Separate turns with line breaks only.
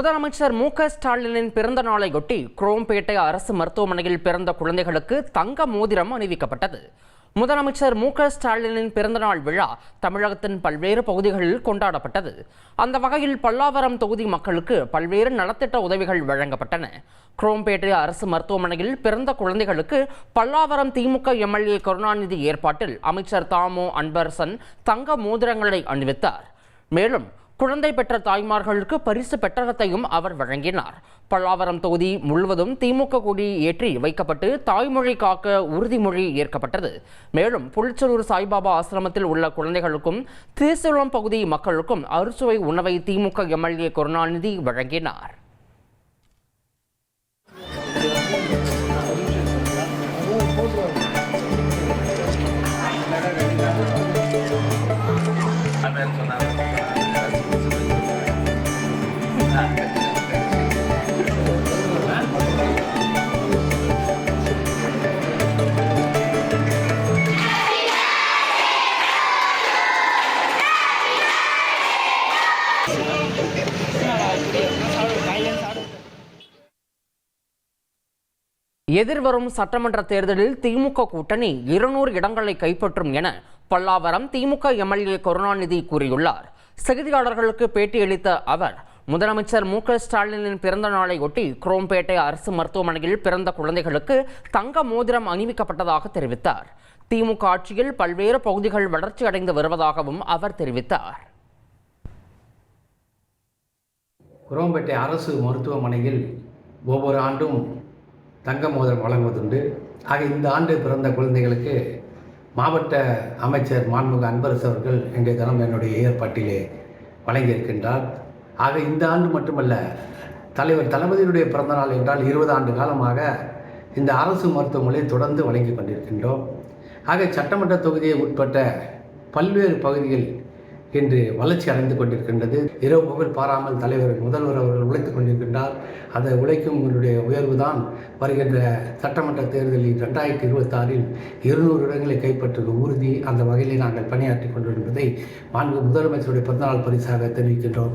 முதலமைச்சர் மு க ஸ்டாலினின் பிறந்த நாளையொட்டி குரோம்பேட்டை அரசு மருத்துவமனையில் பிறந்த குழந்தைகளுக்கு தங்க மோதிரம் அணிவிக்கப்பட்டது. முதலமைச்சர் மு க ஸ்டாலினின் பிறந்தநாள் விழா தமிழகத்தின் பல்வேறு பகுதிகளில் கொண்டாடப்பட்டது. அந்த வகையில் பல்லாவரம் தொகுதி மக்களுக்கு பல்வேறு நலத்திட்ட உதவிகள் வழங்கப்பட்டன. குரோம்பேட்டை அரசு மருத்துவமனையில் பிறந்த குழந்தைகளுக்கு பல்லாவரம் திமுக எம்எல்ஏ கருணாநிதி ஏற்பாட்டில் அமைச்சர் தாமோ அன்பரசன் தங்க மோதிரங்களை அணிவித்தார். மேலும் குழந்தை பெற்ற தாய்மார்களுக்கு பரிசு பெட்டகத்தையும் அவர் வழங்கினார். பல்லாவரம் தொகுதி முழுவதும் திமுக கொடி ஏற்றி வைக்கப்பட்டு தாய்மொழி காக்க உறுதிமொழி ஏற்கப்பட்டது. மேலும் புளிச்சலூர் சாய்பாபா ஆசிரமத்தில் உள்ள குழந்தைகளுக்கும் திருசூலம் பகுதி மக்களுக்கும் அறுசுவை உணவை திமுக எம்எல்ஏ கருணாநிதி வழங்கினார். எதிர்வரும் சட்டமன்ற தேர்தலில் திமுக கூட்டணி இருநூறு இடங்களை கைப்பற்றும் என பல்லாவரம் திமுக எம்எல்ஏ கருணாநிதி கூறியுள்ளார். செய்தியாளர்களுக்கு பேட்டியளித்த அவர் முதலமைச்சர் மு க ஸ்டாலினின் பிறந்த நாளையொட்டி குரோம்பேட்டை அரசு மருத்துவமனையில் பிறந்த குழந்தைகளுக்கு தங்க மோதிரம் அணிவிக்கப்பட்டதாக தெரிவித்தார். திமுக ஆட்சியில் பல்வேறு பகுதிகள் வளர்ச்சி அடைந்து வருவதாகவும் அவர் தெரிவித்தார்.
குரோம்பேட்டை அரசு மருத்துவமனையில் ஒவ்வொரு ஆண்டும் தங்க மோதிரம் வழங்குவதுண்டு. ஆக இந்த ஆண்டு பிறந்த குழந்தைகளுக்கு மாவட்ட அமைச்சர் மாண்புமிகு அன்பரசு அவர்கள் எங்கள் தினம் என்னுடைய ஏற்பாட்டிலே வழங்கியிருக்கின்றார். ஆக இந்த ஆண்டு மட்டுமல்ல தலைவர் தளபதியினுடைய பிறந்தநாள் என்றால் இருபது ஆண்டு காலமாக இந்த அரசு மருத்துவமனையை தொடர்ந்து வழங்கி கொண்டிருக்கின்றோம். ஆக சட்டமன்ற தொகுதியை உட்பட்ட பல்வேறு பகுதிகள் இன்று வளர்ச்சி அடைந்து கொண்டிருக்கின்றது. இரவு பகல் பாராமல் தலைவர் முதல்வர் அவர்கள் உழைத்துக் கொண்டிருக்கின்றார். அதை உழைக்கும் உங்களுடைய உயர்வு தான் வருகின்ற சட்டமன்ற தேர்தலில் ரெண்டாயிரத்தி இருபத்தாறில் இருநூறு இடங்களை கைப்பற்றுவது உறுதி. அந்த வகையில் நாங்கள் பணியாற்றி கொண்டிருப்பதை மாண்பு முதலமைச்சருடைய பிறந்தநாள் பரிசாக தெரிவிக்கின்றோம்.